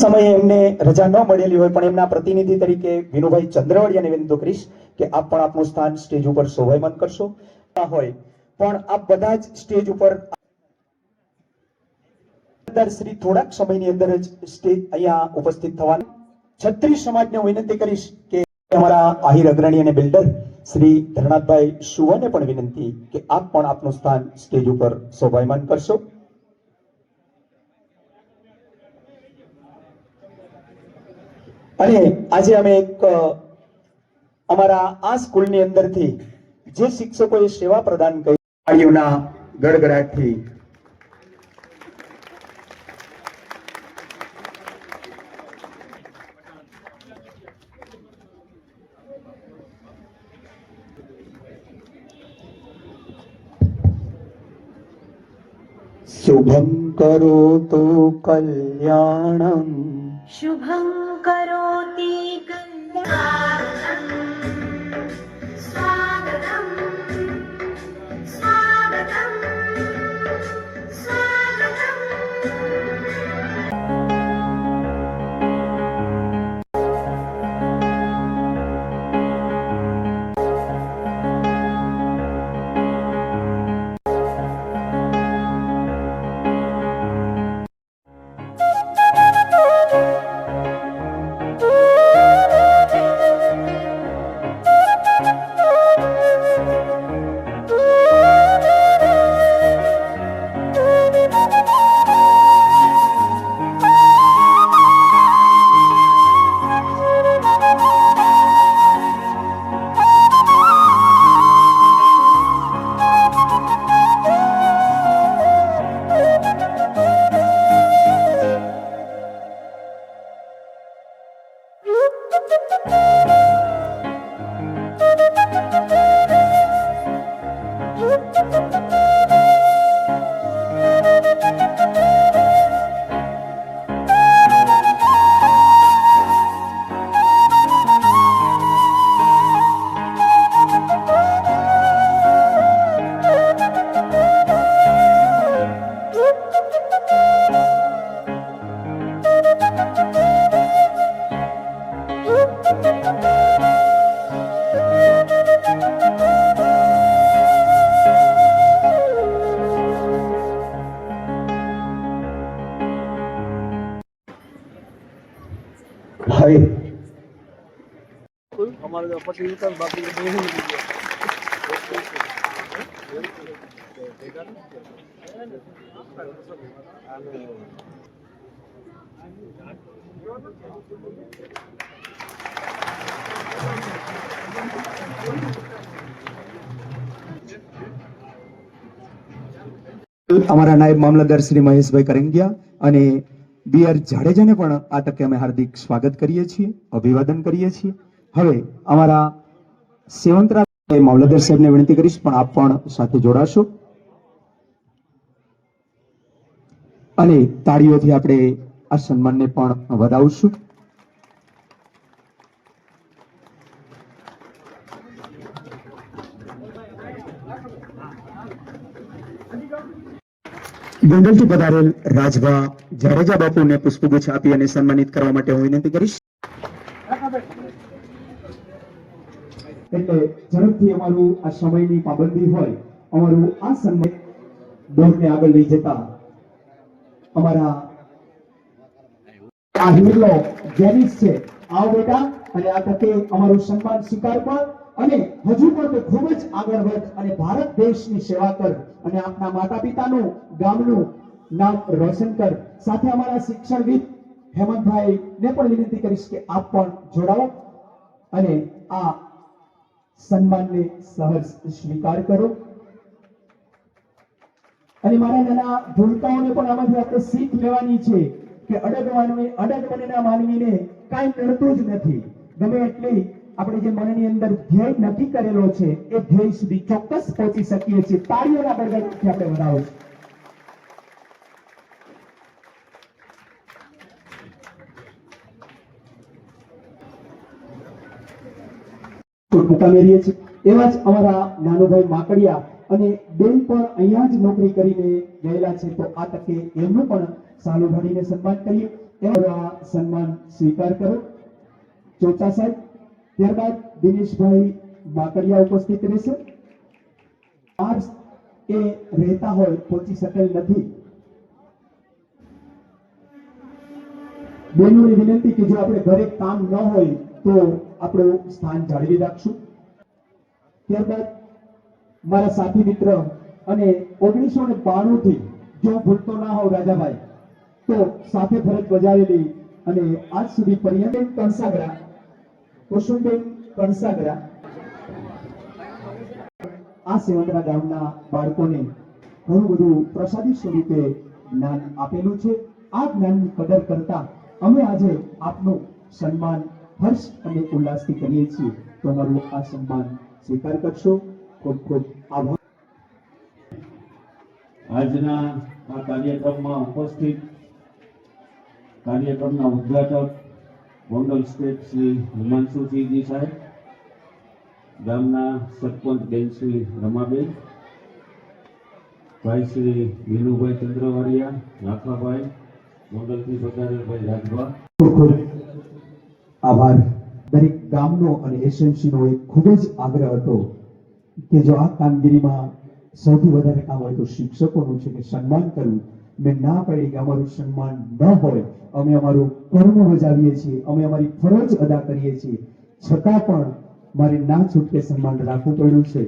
સમયે એમને રજા ન મળેલી હોય પણ એમના પ્રતિનિધિ તરીકે વિનુભાઈ ચંદ્રવડિયાને વિનંતી કરીશ કે આપ પણ આપનું સ્થાન સ્ટેજ ઉપર શોભાયમાન કરશો. હોય, પણ આપ બધા જ સ્ટેજ ઉપર શ્રી થોડાક સમયની અંદર જ સ્ટેજ અહીંયા ઉપસ્થિત થવાનું. છત્રીસ સમાજને હું વિનંતી કરીશ કે અમારા આહિર અગ્રણી અને બિલ્ડર શ્રી ધરણાથભાઈ સુવને પણ વિનંતી કે આપ પણ આપનું સ્થાન સ્ટેજ ઉપર શોભાયમાન કરશો. અને આજે અમે એક અમારા આ સ્કૂલની અંદરથી જે શિક્ષકોએ સેવા પ્રદાન કરી તાળીઓના ગડગડાટથી. શુભમ કરો તો કલ્યાણમ. શુભમ God. તો ઉતાર બાકી. અમારા નાયબ મામલતદાર શ્રી મહેશભાઈ કરંગિયા અને બી આર જાડેજાને પણ આ તકે અમે હાર્દિક સ્વાગત કરીએ છીએ, અભિવાદન કરીએ છીએ. હવે અમારા સેવંતરા મામલતદાર સાહેબને વિનંતી કરીશ, પણ આપ પણ સાથે જોડાશો. અને તાળીઓથી આપણે આ સન્માનને પણ વધાવશું. ગોંડલથી પધારેલ રાજભા જાડેજા બાપુને પુષ્પગુચ્છ આપી અને સન્માનિત કરવા માટે હું વિનંતી કરીશ. એટલે ઝડપથી અમારું આ સમયની પાબંદી હોય, અમારું આ સન્માન દોરને આગળ લઈ જતા અમારા આ હિરલો જેનિસ છે. આવો બેટા, અને આ તકે અમારું સન્માન સ્વીકાર કર અને હજુ પણ ખૂબ જ આગળ વધ અને ભારત દેશની સેવા કર અને આપના માતા પિતાનું ગામનું નામ રોશન કર. સાથે અમારા શિક્ષણવિદ હેમંતભાઈ ને પણ વિનંતી કરીશ કે આપ પણ જોડાઓ અને આ સન્માનને સહજ સ્વીકાર કરો. અને મારા નાના ભૂલકાઓને પણ આમાંથી આપણે શીખ લેવાની છે કે અડગ માનવી અડગ મનના માનવીને કાંઈ નડતું જ નથી. ગમે એટલી આપણે જે મનની અંદર ધ્યેય નક્કી કરેલો છે, એ ધ્યેય સુધી ચોક્કસ પહોંચી શકીએ છીએ. તાળીઓના ગડગડથી આપણે વધાવો એવા જ અમારા નાનુભાઈ માકડિયા અને બેન પણ અહીંયા જ નોકરી કરીને ગયેલા છે, તો આ તકે એમનું પણ સાલું ભણીને સન્માન કરીએ. એમનો સન્માન સ્વીકાર કરો. ચોચા સાહેબ ત્યારબાદ દિનેશભાઈ બાકરિયા ઉપસ્થિત રહેશે. એ રહેતા હોય પહોંચી શકેલ નથી. બહેનોને વિનંતી કે જો આપણે ઘરે કામ ન હોય તો આપણું સ્થાન જાળવી રાખશું. ત્યારબાદ મારા સાથી મિત્ર અને ઓગણીસો ને બાણું થી જો ભૂલતો ના હોઉં રાજાભાઈ, તો સાથે ફરજ બજાવેલી અને આજ સુધી પર્યટન કંસાગરા કુસુમબેન કણસાગરા આ સેવંતરા ગામના બાળકોને ઘણું બધું પ્રસાદી સ્વરૂપે જ્ઞાન આપેલું છે. આ જ્ઞાનની કદર કરતા અમે આજે આપનું સન્માન, હર્ષ અને ઉલ્લાસથી કરીએ છીએ. તો અમારું આ સન્માન સ્વીકાર કરશો. ખૂબ ખૂબ આભાર. આજના આ કાર્યક્રમમાં ઉપસ્થિત કાર્યક્રમના ઉદ્ઘાટક ગોંડલ સ્ટેટ શ્રી હિમાંશુસિંહજી સાહેબ, ગામના સરપંચ બેન શ્રી રમાબેન, ભાઈ શ્રી વિનુભાઈ ચંદ્રવાડિયા, લાખાભાઈ, ગોંડલથી પધારેલભાઈ રાજભા. આભાર. દરેક ગામનો અને એસએમસી નો એક ખૂબ જ આગ્રહ હતો કે જો આ કામગીરીમાં સૌથી વધારે કામ હોય તો શિક્ષકોનું છે કે સન્માન કરવું. મેં ના પાડી કે અમારું સન્માન ન હોય. અમે અમારું કર્મ બજાવીએ છીએ. અમે અમારી ફરજ અદા કરીએ છીએ. છતાં પણ મારે ના છૂટકે સન્માન રાખવું પડ્યું છે.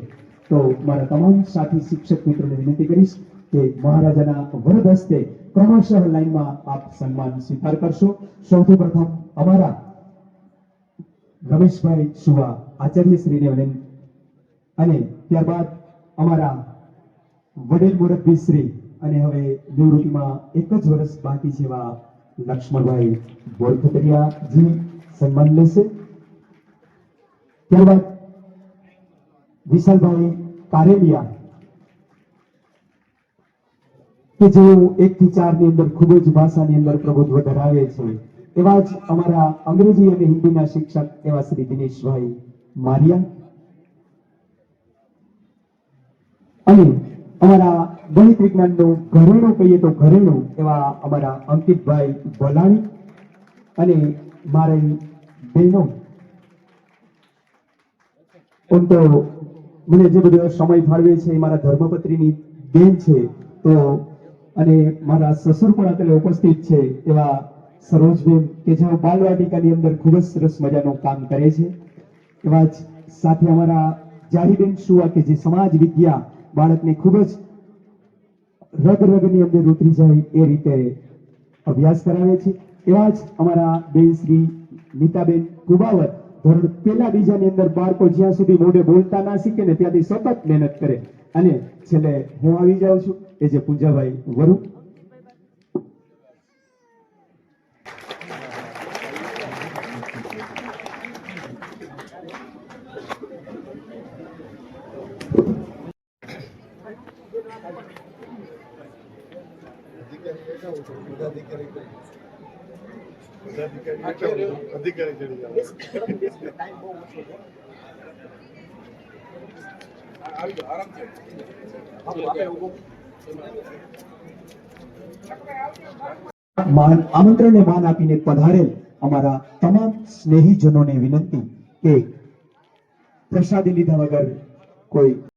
તો મારા તમામ સાથી શિક્ષક મિત્રોને વિનંતી કરીશ કે મહારાજાના વરદ હસ્તે ક્રમશઃ લાઈનમાં આપ સન્માન સ્વીકાર કરશો. સૌથી પ્રથમ અમારા રમેશભાઈ સુવા આચાર્ય શ્રીને વિનંતી અને ત્યારબાદ અમારા વડીલ મુરબ્બી શ્રી અને હવે નિવૃત્તિમાં એક જ વર્ષ બાકી જેવા લક્ષ્મણભાઈ બોરખતરિયાજી સન્માન લેશે. ત્યારબાદ વિશાલભાઈ કારેલિયા, કે જેઓ એક થી ચારની અંદર ખૂબ જ ભાષાની અંદર પ્રભુત્વ ધરાવે છે. એવા જ અમારા અંગ્રેજી અને હિન્દીના શિક્ષક એવા શ્રી દિનેશભાઈ મારિયા. અને અમારા ગણિત વિજ્ઞાનનું ઘરેણું કહીએ તો ઘરેણું એવા અમારા અંકિતભાઈ ભલાણી અને મારી બહેનો. ઓમ તો મને જે બધો સમય ફાળવે છે, એ મારા ધર્મપત્રીની બેન છે, તો અને મારા સસુર પણ અત્યારે ઉપસ્થિત છે, એવા સરોજબેન કે જેઓ બાલવાટિકાની અંદર ખૂબ જ સરસ મજાનું કામ કરે છે. એવા જ સાથે અમારા જાહીબેન સુવા કે જે સમાજ વિદ્યા બાળકને ખૂબ જ રગ રગની અંદર ઉતરી જાય એ રીતે અભ્યાસ કરાવે છે. એવા જ અમારા બેન શ્રી નીતાબેન કુબાવત ધોરણ પેલા બીજાની અંદર બાળકો જ્યાં સુધી મોઢે બોલતા ના શીખે ને ત્યાંથી સતત મહેનત કરે. અને છેલ્લે હું આવી જાઉં છું, એ જે પૂંજાભાઈ વરુ. અધિકારી ચડી જાય માન આમંત્રણને માન આપીને પધારેલ અમારા તમામ સ્નેહીજનોને વિનંતી કે પ્રસાદી લીધા વગર કોઈ